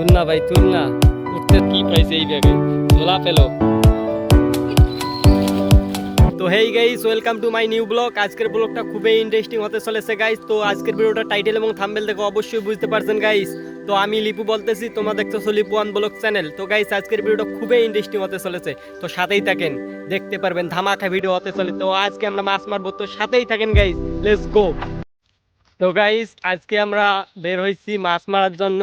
তুল না ভাই তুল না উঠতে কি পাইছে এই ব্যাগে পেল তো hey guys welcome to my new blog আজকের ব্লগটা খুবই ইন্টারেস্টিং হতে চলেছে গাইস তো আজকের ভিডিওটা টাইটেল এবং থাম্বেল দেখে, অবশ্যই বুঝতে পারছেন গাইস তো আমি লিপু বলতেছি, তোমরা দেখতেছো লিপু ওয়ান ব্লগ চ্যানেল তো গাইস আজকের ভিডিওটা খুবই ইন্টারেস্টিং হতে চলেছে। তো সাথেই থাকেন, দেখতে পারবেন, ধামাকা ভিডিও হতে চলে। তো আজকে আমরা মাছ মারবো, তো সাথেই থাকেন গাইস লেটস গো তো গাইস আজকে আমরা বের হয়েছি মাছ মারার জন্য।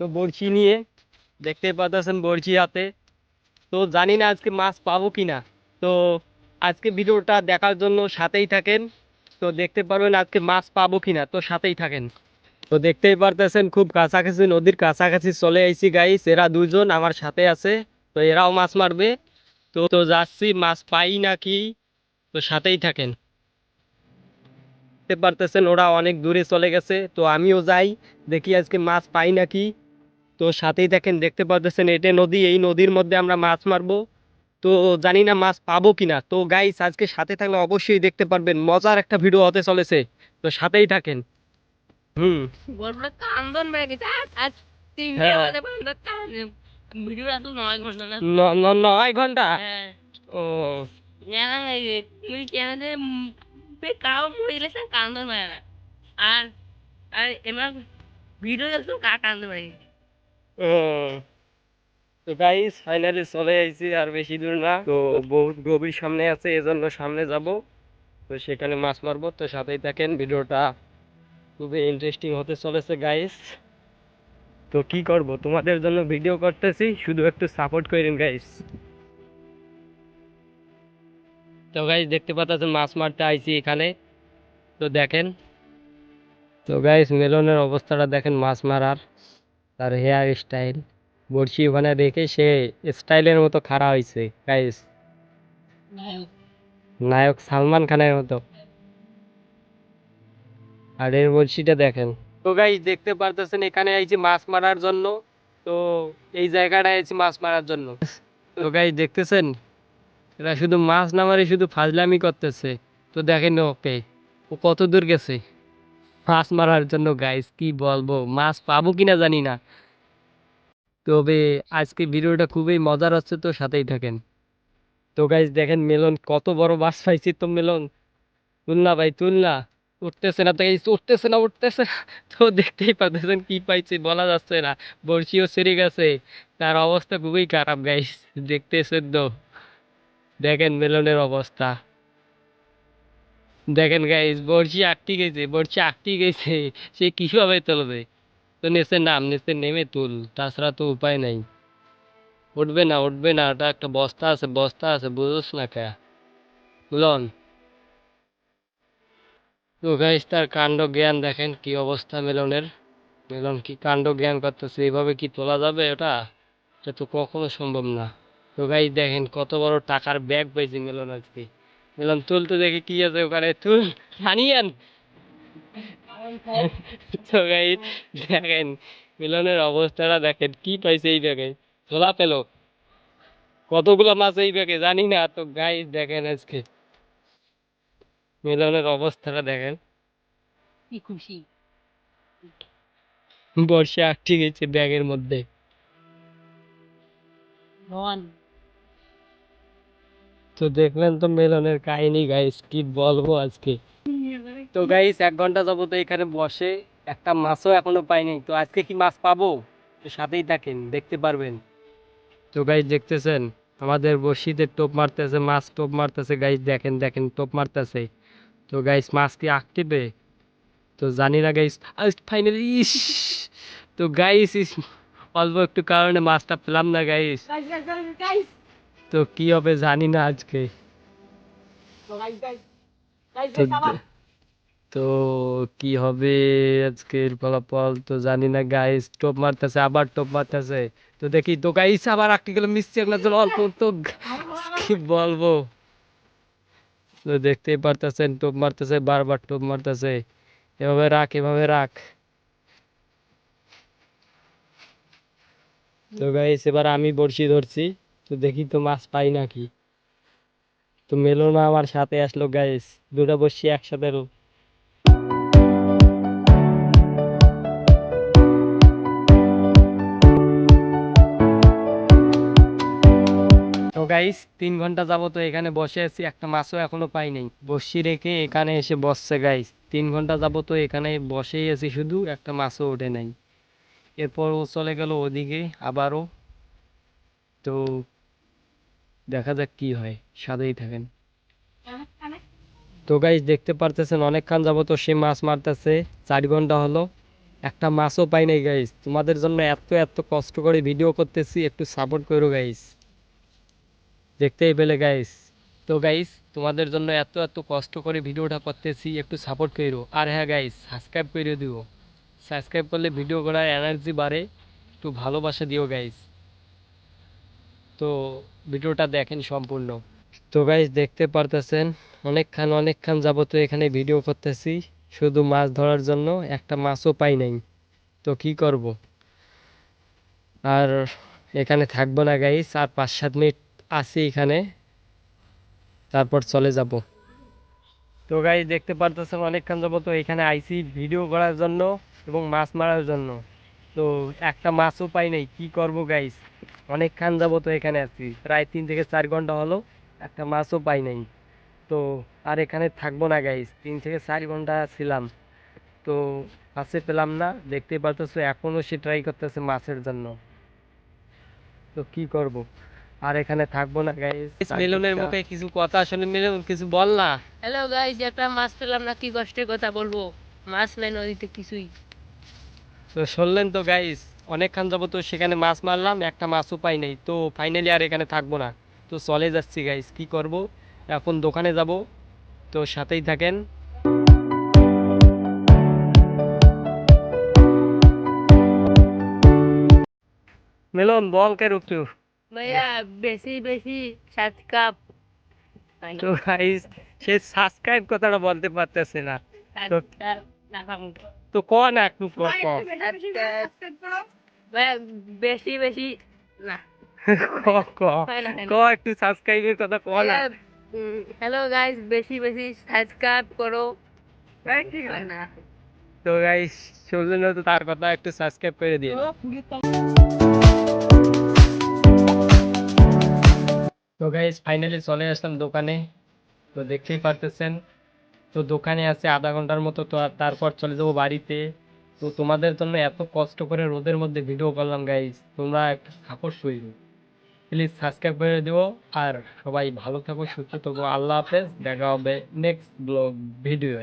তো বড়শি নিয়ে দেখতে পাচ্ছেন বড়শি হাতে। তো জানি না আজকে মাছ পাবো কিনা। তো আজকে ভিডিওটা দেখার জন্য সাথেই থাকেন। তো দেখতে পারবেন আজকে মাছ পাবো কিনা। তো সাথেই থাকেন। তো দেখতেই পারতেছেন খুব কাছাকাছি, নদীর কাছাকাছি চলে আইছি গাইস এরা দুজন আমার সাথে আছে। তো এরাও মাছ মারবে। তো তো যাচ্ছি, মাছ পাই নাকি তো সাথেই থাকেন। দেখতে পারতেছেন ওরা অনেক দূরে চলে গেছে। তো আমিও যাই, দেখি আজকে মাছ পাই নাকি তো সাথেই দেখেন দেখতে পারতেছেন এটা নদী এই নদীর মধ্যে আমরা মাছ মারবো। তো জানি না মাছ পাবো কিনা। তো গাইস আজকে সাথে থাকলে অবশ্যই দেখতে পারবেন মজার একটা ভিডিও হতে চলেছে। তো সাথেই থাকেন। হুম। হ্যাঁ। নয় ঘণ্টা না। ন- ন- ঘণ্টা? হ্যাঁ। ও। আর আর এবার ভিডিও কান্দন। গাইস ফাইনালি চলে আইছি আর বেশি দূর না। তো বহুত গভীর সামনে আছে, এজন্য সামনে যাব। তো সেখানে মাছ মারবো। তো সাথেই ভিডিওটা খুবই ইন্টারেস্টিং হতে চলেছে গাইস তো কি করব? তোমাদের জন্য ভিডিও করতেছি, শুধু একটু সাপোর্ট করেন গাইস তো গাইস দেখতে পাচ্ছেন, মাছ মারতে আইছি এখানে। তো দেখেন। তো গাইস মেলনের অবস্থাটা দেখেন, মাছ মারার। তার হেয়ার স্টাইল বড়শি ওখানে রেখে সে স্টাইলের মতো খাড়া হয়েছে গাইস নায়ক সালমান খানের মতো। আর এর বড়শিটা দেখেন। তো গাইস দেখতে পারতেছেন এখানে আইছি মাছ মারার জন্য। তো এই জায়গাটায় আইছি মাছ মারার জন্য। তো গাইস দেখতেছেন? এরা শুধু মাছ না মারে শুধু ফাজলামি করতেছে। তো দেখেন ওকে, ও কত দূর গেছে। মাছ মারার জন্য গাইস কি বলব? মাছ পাবো কিনা জানি না। তবে আজকে ভিডিওটা খুবই মজার হচ্ছে, তো সাথেই থাকেন। তো গাইজ দেখেন মেলন, কত বড় মাছ পাইছি তো মেলন। তুল না ভাই তুল না উঠতেছে না তো গাইজ উঠতেছে না উঠতেছে না। তো দেখতেই পাচ্ছেন কি পাইছি, বলা যাচ্ছে না। বড়শিও সেরে গেছে। তার অবস্থা খুবই খারাপ গাইস দেখতেছেন তো। দেখেন মেলনের অবস্থা। দেখেন গাইজ বড়শি আটটি গেছে, বড়শি আটটি গেছে। সে কীভাবে তুলবে। তো নিচে নাম, নিচে নেমে তুল, তাছাড়া তো উপায় নাই। উঠবে না উঠবে না, ওটা একটা বস্তা আছে বস্তা আছে, বুঝোস না কে? বুঝলন তো গাইস তার কাণ্ড জ্ঞান দেখেন কি অবস্থা মেলনের। মেলন কি কাণ্ড জ্ঞান করতেছে এইভাবে কি তোলা যাবে ওটা? এটা তো কখনো সম্ভব না। তো গাইস দেখেন কত বড় টাকার ব্যাগ পাইছি মেলন আজকে। মেলন তুলতে দেখে কি আছে ওখানে তুল তো গাইস দেখেন মিলনের অবস্থাটা দেখেন কি পাইছে এই ব্যাগে ধোলা পেল। কতগুলো মাছ এই ব্যাগে জানি না। তো গাই দেখেন আজকে মিলনের অবস্থাটা দেখেন। কি খুশি। বর্ষা আটকে গেছে ব্যাগের মধ্যে। তো দেখলেন তো মিলনের কাহিনী গাইস কি বলব আজকে? তো গাইস এক ঘণ্টা যাব তো এখানে বসে একটা মাছও এখনও পাইনি। তো আজকে কি মাছ পাবো? তো সাথেই থাকেন, দেখতে পারবেন। তো গাইস দেখতেছেন, আমাদের বসিতে টোপ মারতেছে, মাছ টোপ মারতেছে। গাইস দেখেন দেখেন, টোপ মারতেছে। তো গাইস মাছ কি আঁকটিবে তো জানি না গাইস ফাইনালি ইস! তো গাইস ইস! অল্প একটু কারণে মাছটা পেলাম না গাইস গাইস তো কি হবে জানি না আজকে। তো কি হবে আজকের ফলাফল তো জানি না গাইস টোপ মারতেছে আবার টোপ মারতেছে। তো দেখি তো গাইস আবার আটকে গেল জল অল্প তো কি বলব? তো দেখতেই পারতেছেন টোপ মারতেছে বারবার টোপ মারতেছে। এভাবে রাখ এভাবে রাখ। তো গাইস এবার আমি বড়শি ধরছি। তো দেখি তো মাছ পাই নাকি। তো মেলো না আমার সাথে আসলো গাইস দুটা বসি একসাথে গাইস তিন ঘণ্টা যাব তো এখানে বসে আছি, একটা মাছও এখনও পাই নাই। বসি রেখে এখানে এসে বসছে গাইস তিন ঘণ্টা যাব তো এখানে বসেই আছি শুধু, একটা মাছও ওঠে নাই। এরপর ও চলে গেল ওদিকে আবারও। তো দেখা যাক কি হয় সাথেই থাকেন। তো গাইস দেখতে পারতেছেন অনেকক্ষণ যাব তো সে মাছ মারতেছে চার ঘণ্টা হলো। একটা মাছও পাই নাই গাইস তোমাদের জন্য এত এত কষ্ট করে ভিডিও করতেছি একটু সাপোর্ট করো গাইস দেখতেই পেলে গাইস তো গাইস তোমাদের জন্য এত এত কষ্ট করে ভিডিওটা করতেছি একটু সাপোর্ট করো। আর হ্যাঁ গাইস সাবস্ক্রাইব করে দিও। সাবস্ক্রাইব করলে ভিডিও করার এনার্জি বাড়ে একটু ভালোবাসা দিও গাইস তো ভিডিওটা দেখেন সম্পূর্ণ। তো গাইস দেখতে পারতেছেন অনেকক্ষণ অনেকক্ষণ যাবত এখানে ভিডিও করতেছি, শুধু মাছ ধরার জন্য, একটা মাছও পাই নাই। তো কি করব? আর এখানে থাকব না গাইস আর পাঁচ সাত মিনিট আছি এখানে, তারপর চলে যাব। তো গাইস দেখতে পারতেছেন অনেকক্ষণ যাবত এখানে আইসি ভিডিও করার জন্য এবং মাছ মারার জন্য। তো একটা মাছও পাই নাই, কি করব গাইস অনেকক্ষণ যাবত এখানে আছি। প্রায় তিন থেকে চার ঘণ্টা হলো একটা মাছও পাই নাই। তো আর এখানে থাকব না গাইস তিন থেকে চার ঘণ্টা ছিলাম। তো মাছে পেলাম না দেখতেই পারতেছো এখনও সে ট্রাই করতেছে মাছের জন্য। তো কি করব? আর এখানে থাকব না গাইস মিলনের মুখে কিছু কথা আসলে মিলন কিছু বল না। হ্যালো গাইস একটা মাছ পেলাম না কি কষ্টের কথা বলব? মাছ নাই নদীতে কিছুই। তো শুনলেন তো গাইস অনেকক্ষণ যাব তো সেখানে মাছ মারলাম একটা মাছও পাই নাই। তো ফাইনালি আর এখানে থাকব না। তো চলে যাচ্ছি গাইস কি করব? এখন দোকানে যাব। তো সাথেই থাকেন। মিলন বল কে রুকু ভাইয়া বেশি বেশি কাপ। তো গাইস সে সাবস্ক্রাইব কথাটা বলতে পারতেছে না। তো- তো ক না একটু ক বেশি বেশি না। ক। একটু সাবস্ক্রাইবের কথা ক না। হ্যালো গাইজ বেশি বেশি সাবস্ক্রাইব করো। না তো গাইস শুনলেন তো তার কথা একটু সাবস্ক্রাইব করে দিন তো গাইস ফাইনালি চলে আসলাম দোকানে। তো দেখতেই পারতেছেন। তো দোকানে আছে আধা ঘণ্টার মতো তো আর তারপর চলে যাব বাড়িতে। তো তোমাদের জন্য এত কষ্ট করে রোদের মধ্যে ভিডিও করলাম গাইজ তোমরা একটা সাপোর্ট শুই প্লিজ সাবস্ক্রাইব করে দিও আর সবাই ভালো থাকো, সুস্থ থাকো। আল্লাহ হাফেজ, দেখা হবে নেক্সট ব্লগ ভিডিও